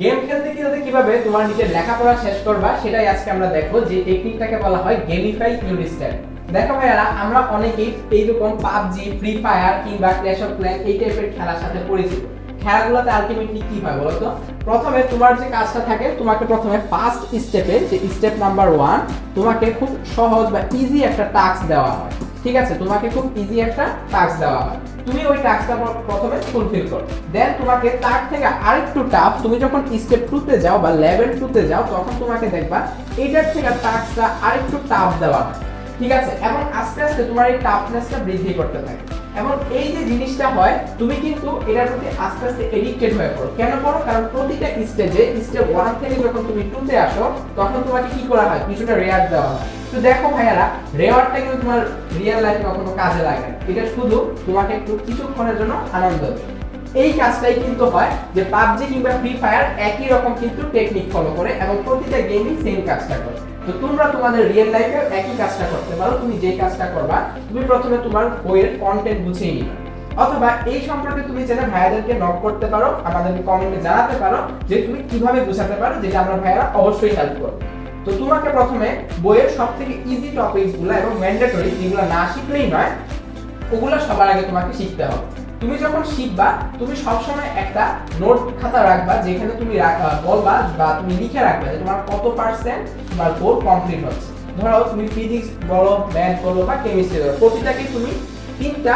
Game খেলতে খেলতে কীভাবে তোমার নিজের লেখাপড়া শেষ করবা, সেটাই আজকে আমরা দেখব। যে টেকনিকটাকে বলা হয় গেমিফাই ইউনিস্টাইল দেখো ভাইয়ারা, আমরা অনেকেই এইরকম পাবজি ফ্রি ফায়ার কিংবা ক্ল্যাশ অফ ক্ল্যান এই টাইপের খেলার সাথে পরিচিত। খেলাগুলোতে আলটিমেটলি কি হয় বলতো প্রথমে তোমার যে কাজটা থাকে, তোমাকে প্রথমে ফার্স্ট স্টেপে যে স্টেপ নাম্বার ওয়ান তোমাকে খুব সহজ বা ইজি একটা টাস্ক দেওয়া হয়। ঠিক আছে, তোমাকে খুব ইজি একটা টাস্ক দেওয়া হয় তুমি ওই টাস্কটা প্রথমে ফুলফিল করো। দেন তোমাকে তার থেকে আরেকটু টাফ তুমি যখন স্টেপ টুতে যাও বা লেভেল টুতে যাও, তখন তোমাকে দেখবা এইটার থেকে টাস্কটা আরেকটু টাফ দেওয়া হয়। ঠিক আছে, এবং আস্তে আস্তে তোমার এই টাফনেসটা বৃদ্ধি করতে থাকে। এবং এই যে জিনিসটা হয়, তুমি কিন্তু এটার প্রতি আস্তে আস্তে এডিক্টেড হয়ে পড়ো। কেন পড়ো? কারণ প্রতিটা স্টেজে স্টেপ ওয়ান থেকে যখন তুমি টুতে আসো, তখন তোমাকে কি করা হয়? কিছুটা রেয়ার দেওয়া হয়। তো দেখো ভাইয়ারা রেওয়ার্ডটা কিন্তু তোমার রিয়েল লাইফে কখনো কাজে লাগে এটা শুধু তোমাকে একটু কিছুক্ষণের জন্য আনন্দ এই কাজটাই কিন্তু হয় যে পাবজি কিংবা ফ্রি ফায়ার একই রকম কিন্তু টেকনিক ফলো করে এবং প্রতিটা গেমই সেম কাজটা করে। তো তোমরা তোমাদের রিয়েল লাইফে একই কাজটা করতে পারো, তুমি যে কাজটা করবা, তুমি প্রথমে তোমার বইয়ের কন্টেন্ট গুছিয়ে নিবে। অথবা এই সম্পর্কে তুমি চাইলে ভাইয়াদেরকে নক করতে পারো, আমাদেরকে কমেন্টে জানাতে পারো যে তুমি কীভাবে গুছাতে পারো, যেটা আমরা ভাইয়ারা অবশ্যই হেল্প করব। তো তোমাকে প্রথমে বইয়ের সব থেকে ইজি টপিকসগুলো এবং ম্যান্ডেটরি যেগুলো না শিখলেই নয়, ওগুলো সবার আগে তোমাকে শিখতে হবে। তুমি যখন শিখবা, তুমি সবসময় একটা নোট খাতা রাখবা যেখানে তুমি বলবা বা তুমি লিখে রাখবা যে তোমার কত পার্সেন্ট তোমার কোর্স কমপ্লিট হচ্ছে। ধরো তুমি ফিজিক্স বলো ম্যাথ বলো বা কেমিস্ট্রি বলো প্রতিটাকে তুমি তিনটা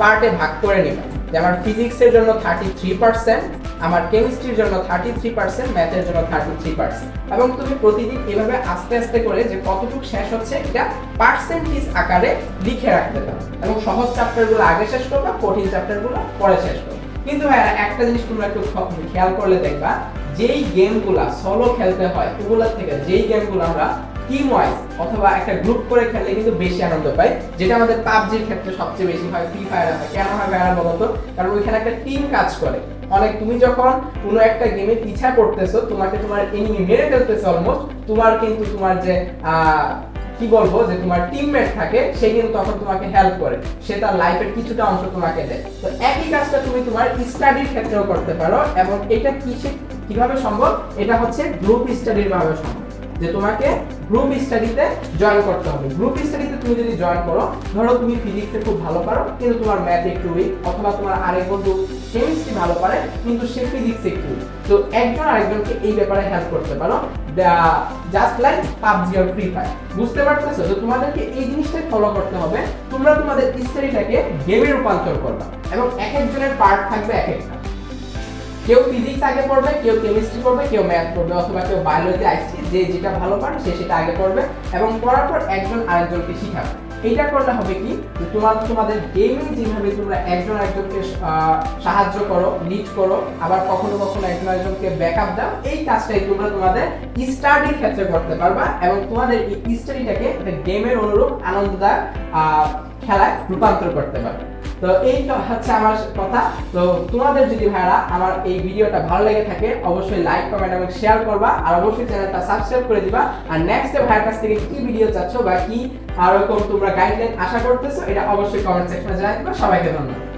পার্টে ভাগ করে নিবা। যেমন ফিজিক্সের জন্য থার্টি থ্রি পার্সেন্ট আমার কেমিস্ট্রির জন্য থার্টি থ্রি পার্সেন্ট ম্যাথের জন্য থার্টি থ্রি পার্সেন্ট এবং তুমি প্রতিদিন এভাবে আস্তে আস্তে করে যে কতটুকু শেষ হচ্ছে, এটা পার্সেন্টেজ আকারে লিখে রাখতে পারো। এবং সহজ চ্যাপ্টারগুলো আগে শেষ করবা, কঠিন চ্যাপ্টারগুলো পরে শেষ করবা। কিন্তু ভাই একটা জিনিস তোমরা একটু খেয়াল করলে দেখবা, যেই গেমগুলা সলো খেলতে হয়, ওগুলোর থেকে যেই গেমগুলো আমরা টিম ওয়াইজ অথবা একটা গ্রুপ করে খেললে কিন্তু বেশি আনন্দ পাই, যেটা আমাদের পাবজির ক্ষেত্রে সবচেয়ে বেশি হয় ফ্রি ফায়ার হয় কেন হয় ভাইয়ারা বলতো? কারণ ওইখানে একটা টিম কাজ করে। অনেক তুমি যখন কোনো একটা গেমে পিছা করতেছো, তোমাকে তোমার এনিমি মেরে ফেলতেছে অলমোস্ট তোমার কিন্তু তোমার যে কি বলব, যে তোমার টিমমেট থাকে, সে কিন্তু তখন তোমাকে হেল্প করে। সে তার লাইফের কিছুটা অংশ তোমাকে দেয়। তো একই কাজটা তুমি তোমার স্টাডির ক্ষেত্রেও করতে পারো এবং এটা কিসে, কীভাবে সম্ভব? এটা হচ্ছে গ্রুপ স্টাডির ভাবে সম্ভব। যে তোমাকে গ্রুপ স্টাডিতে জয়েন করতে হবে। গ্রুপ স্টাডিতে তুমি যদি জয়েন করো, ধরো তুমি ফিজিক্সে খুব ভালো পারো, কিন্তু তোমার ম্যাথ একটু উইক অথবা তোমার আরেক বন্ধু কেমিস্ট্রি ভালো পারে কিন্তু সে ফিজিক্স একটু। তো একজন আরেকজনকে এই ব্যাপারে হেল্প করতে পারো। জাস্ট লাইক পাবজি আর ফ্রি ফায়ার বুঝতে পারতেছো? তো তোমাদেরকে এই জিনিসটাই ফলো করতে হবে। তোমরা তোমাদের স্টাডিটাকে গেমে রূপান্তর করবে এবং এক একজনের পার্ট থাকবে এক একটা। কেউ ফিজিক্স আগে পড়বে, কেউ কেমিস্ট্রি পড়বে, কেউ ম্যাথ পড়বে অথবা কেউ বায়োলজি আইসি যে যেটা ভালো পারে সে সেটা আগে পড়বে এবং পড়ার পর একজন আরেকজনকে শিখাবে। এইটা করলে হবে কি? তোমার তোমাদের গেমে যেভাবে তোমরা একজন একজনকে সাহায্য করো লিড করো, আবার কখনো কখনো একজন একজনকে ব্যাকআপ দাও, এই কাজটাই তোমরা তোমাদের স্টাডির ক্ষেত্রে করতে পারবা এবং তোমাদের এই স্টাডিটাকে গেমের অনুরূপ আনন্দদায়ক খেলায় রূপান্তর করতে পারবে। তো এই হচ্ছে আমার কথা। তো তোমাদের যদি ভাইরা আমার এই ভিডিওটা ভালো লেগে থাকে, অবশ্যই লাইক কমেন্ট এবং শেয়ার করবা। আর অবশ্যই চ্যানেলটা সাবস্ক্রাইব করে দিবা। আর নেক্সট ভাইয়ের কাছ থেকে কি ভিডিও চাচ্ছ বা কি, আর তোমরা গাইডলাইন আশা করতেছো, এটা অবশ্যই কমেন্ট সেকশনে জানাই দিবা। সবাইকে ধন্যবাদ।